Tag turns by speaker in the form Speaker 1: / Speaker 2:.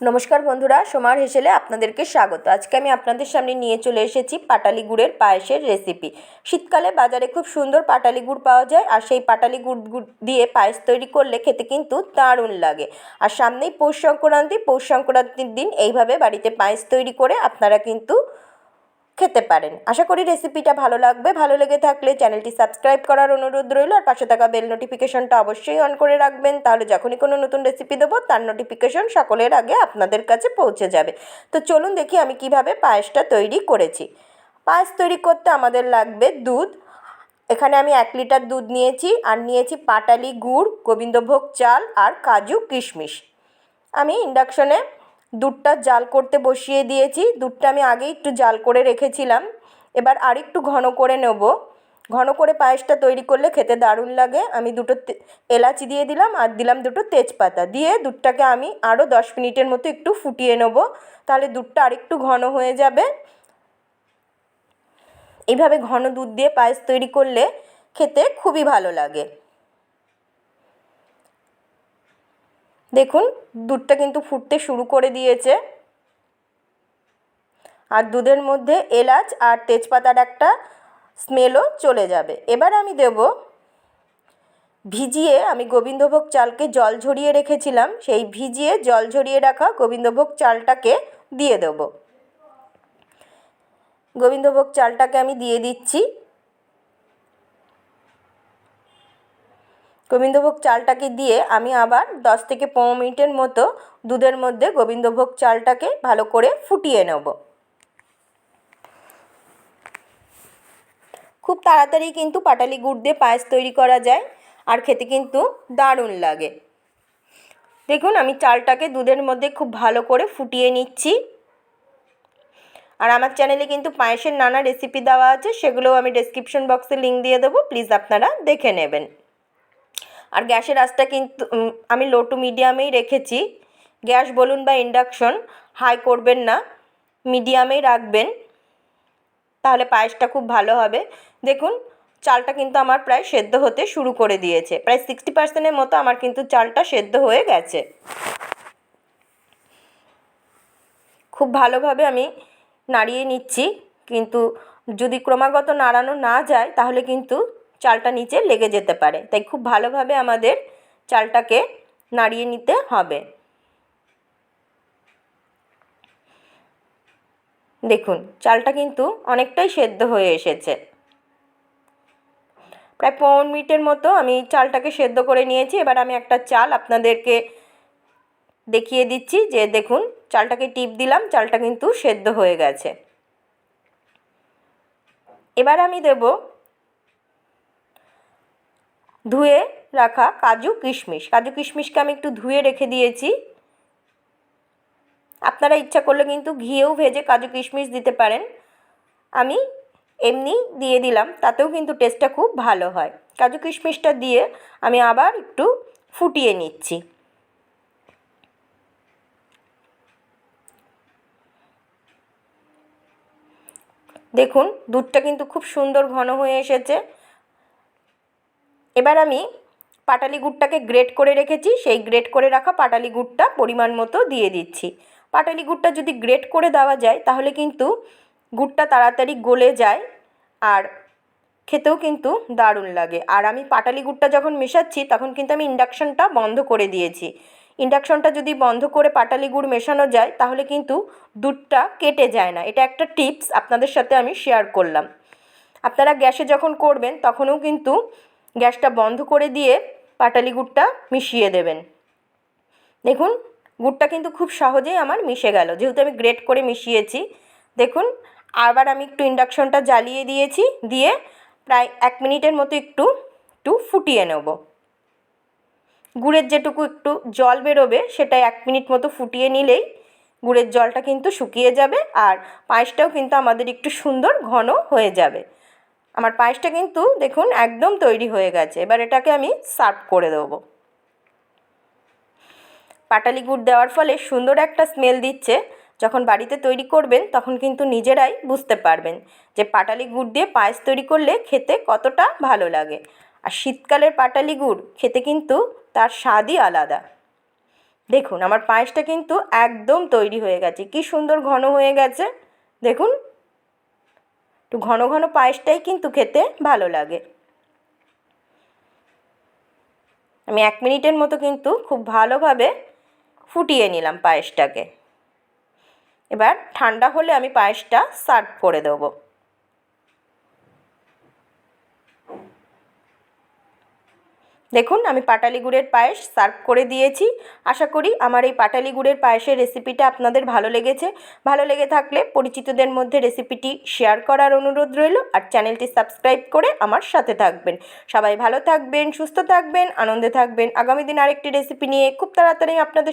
Speaker 1: নমস্কার বন্ধুরা, সোমার হেসেলে আপনাদেরকে স্বাগত। আজকে আমি আপনাদের সামনে নিয়ে চলে এসেছি পাটালি গুড়ের পায়েসের রেসিপি শীতকালে বাজারে খুব সুন্দর পাটালি গুড় পাওয়া যায় আর সেই পাটালি গুড় গুড় দিয়ে পায়েস তৈরি করলে খেতে কিন্তু দারুণ লাগে। আর সামনেই পৌষ সংক্রান্তি, পৌষ সংক্রান্তির দিন এইভাবে বাড়িতে পায়েস তৈরি করে আপনারা কিন্তু খেতে পারেন। আশা করি রেসিপিটা ভালো লাগবে। ভালো লেগে থাকলে চ্যানেলটি সাবস্ক্রাইব করার অনুরোধ রইল। আর পাশে থাকা বেল নোটিফিকেশনটা অবশ্যই অন করে রাখবেন। তাহলে যখনই কোনো নতুন রেসিপি দেবো, তার নোটিফিকেশন সকলের আগে আপনাদের কাছে পৌঁছে যাবে। তো চলুন দেখি আমি কীভাবে পায়েসটা তৈরি করেছি। পায়েস তৈরি করতে আমাদের লাগবে দুধ। এখানে আমি এক লিটার দুধ নিয়েছি। আর নিয়েছি পাটালি গুড়, গোবিন্দভোগ চাল আর কাজু কিশমিশ। আমি ইন্ডাকশনে দুধটা জাল করতে বসিয়ে দিয়েছি। দুধটা আমি আগেই একটু জাল করে রেখেছিলাম। এবার আর একটু ঘন করে নেব। ঘন করে পায়েসটা তৈরি করলে খেতে দারুণ লাগে। আমি দুটো এলাচি দিয়ে দিলাম আর দিলাম দুটো তেজপাতা। দিয়ে দুধটাকে আমি আরও দশ মিনিটের মতো একটু ফুটিয়ে নেব। তাহলে দুধটা আরেকটু ঘন হয়ে যাবে। এইভাবে ঘন দুধ দিয়ে পায়েস তৈরি করলে খেতে খুবই ভালো লাগে। দেখুন, দুধটা কিন্তু ফুটতে শুরু করে দিয়েছে। আর দুধের মধ্যে এলাচ আর তেজপাতার একটা স্মেলও চলে যাবে। এবার আমি দেব ভিজিয়ে, আমি গোবিন্দভোগ চালকে জল ঝরিয়ে রেখেছিলাম, সেই ভিজিয়ে জল ঝরিয়ে রাখা গোবিন্দভোগ চালটাকে দিয়ে দেবো। গোবিন্দভোগ চালটাকে আমি দিয়ে দিচ্ছি। গোবিন্দভোগ চালটাকে দিয়ে আমি আবার দশ থেকে পনেরো মিনিটের মতো দুধের মধ্যে গোবিন্দভোগ চালটাকে ভালো করে ফুটিয়ে নেব। খুব তাড়াতাড়ি কিন্তু পাটালি গুড় দিয়ে পায়েস তৈরি করা যায় আর খেতে কিন্তু দারুণ লাগে। দেখুন, আমি চালটাকে দুধের মধ্যে খুব ভালো করে ফুটিয়ে নিচ্ছি। আর আমার চ্যানেলে কিন্তু পায়েসের নানা রেসিপি দেওয়া আছে, সেগুলোও আমি ডেসক্রিপশন বক্সে লিঙ্ক দিয়ে দেবো প্লিজ আপনারা দেখে নেবেন। আর গ্যাসের আঁচটা কিন্তু আমি লো টু মিডিয়ামেই রেখেছি। গ্যাস বলুন বা ইন্ডাকশন হাই করবেন না মিডিয়ামেই রাখবেন, তাহলে পায়েসটা খুব ভালো হবে। দেখুন, চালটা কিন্তু আমার প্রায় সেদ্ধ হতে শুরু করে দিয়েছে। প্রায় সিক্সটি পার্সেন্টের মতো আমার কিন্তু চালটা সেদ্ধ হয়ে গেছে। খুব ভালোভাবে আমি নাড়িয়ে নিচ্ছি, কিন্তু যদি ক্রমাগত নাড়ানো না যায়, তাহলে কিন্তু চালটা নিচে লেগে যেতে পারে। তাই খুব ভালোভাবে আমাদের চালটাকে নাড়িয়ে নিতে হবে। দেখুন, চালটা কিন্তু অনেকটাই সেদ্ধ হয়ে এসেছে। প্রায় পনেরো মিনিটের মতো আমি চালটাকে সেদ্ধ করে নিয়েছি। এবার আমি একটা চাল আপনাদেরকে দেখিয়ে দিচ্ছি যে দেখুন, চালটাকে টিপ দিলাম, চালটা কিন্তু সেদ্ধ হয়ে গেছে। এবার আমি দেব ধুয়ে রাখা কাজু কিশমিশ। কাজু কিশমিশকে আমি একটু ধুয়ে রেখে দিয়েছি। আপনারা ইচ্ছা করলে কিন্তু ঘিয়েও ভেজে কাজু কিশমিশ দিতে পারেন। আমি এমনি দিয়ে দিলাম, তাতেও কিন্তু টেস্টটা খুব ভালো হয়। কাজু কিশমিশটা দিয়ে আমি আবার একটু ফুটিয়ে নিচ্ছি। দেখুন, দুধটা কিন্তু খুব সুন্দর ঘন হয়ে এসেছে। এবার আমি পাটালি গুড়টাকে গ্রেট করে রেখেছি, সেই গ্রেট করে রাখা পাটালি গুড়টা পরিমাণ মতো দিয়ে দিচ্ছি। পাটালি গুড়টা যদি গ্রেট করে দেওয়া যায়, তাহলে কিন্তু গুড়টা তাড়াতাড়ি গলে যায় আর খেতেও কিন্তু দারুণ লাগে। আর আমি পাটালি গুড়টা যখন মেশাচ্ছি, তখন কিন্তু আমি ইন্ডাকশানটা বন্ধ করে দিয়েছি। ইন্ডাকশনটা যদি বন্ধ করে পাটালি গুড় মেশানো যায়, তাহলে কিন্তু দুধটা কেটে যায় না। এটা একটা টিপস আপনাদের সাথে আমি শেয়ার করলাম। আপনারা গ্যাসে যখন করবেন, তখনও কিন্তু গ্যাসটা বন্ধ করে দিয়ে পাটালি গুড়টা মিশিয়ে দেবেন। দেখুন, গুড়টা কিন্তু খুব সহজেই আমার মিশে গেল। যেহেতু আমি গ্রেট করে মিশিয়েছি, দেখুন, আবার আমি একটু ইন্ডাকশনটা জ্বালিয়ে দিয়েছি, দিয়ে প্রায় এক মিনিটের মতো একটু একটু ফুটিয়ে নেব। গুড়ের যেটুকু একটু জল বেরোবে, সেটা এক মিনিট মতো ফুটিয়ে নিলেই গুড়ের জলটা কিন্তু শুকিয়ে যাবে আর পায়েসটাও কিন্তু আমাদের একটু সুন্দর ঘন হয়ে যাবে। আমার পায়েসটা কিন্তু দেখুন একদম তৈরি হয়ে গেছে। এবার এটাকে আমি সার্ভ করে দেবো। পাটালি গুড় দেওয়ার ফলে সুন্দর একটা স্মেল দিচ্ছে। যখন বাড়িতে তৈরি করবেন, তখন কিন্তু নিজেরাই বুঝতে পারবেন যে পাটালি গুড় দিয়ে পায়েস তৈরি করলে খেতে কতটা ভালো লাগে। আর শীতকালের পাটালি গুড় খেতে কিন্তু তার স্বাদই আলাদা। দেখুন, আমার পায়েসটা কিন্তু একদম তৈরি হয়ে গেছে। কি সুন্দর ঘন হয়ে গেছে। দেখুন একটু ঘন ঘন পায়েসটাই কিন্তু খেতে ভালো লাগে। আমি এক মিনিটের মতো কিন্তু খুব ভালোভাবে ফুটিয়ে নিলাম পায়েসটাকে। এবার ঠান্ডা হলে আমি পায়েসটা সার্ভ করে দেবো। দেখুন, আমি পাটালি গুড়ের পায়েস সার্ভ করে দিয়েছি। আশা করি আমার এই পাটালি গুড়ের পায়েসের রেসিপিটা আপনাদের ভালো লেগেছে। ভালো লেগে থাকলে পরিচিতদের মধ্যে রেসিপিটি শেয়ার করার অনুরোধ রইল আর চ্যানেলটি সাবস্ক্রাইব করে আমার সাথে থাকবেন। সবাই ভালো থাকবেন, সুস্থ থাকবেন, আনন্দে থাকবেন। আগামী দিন আরেকটি রেসিপি নিয়ে খুব তাড়াতাড়ি আপনাদের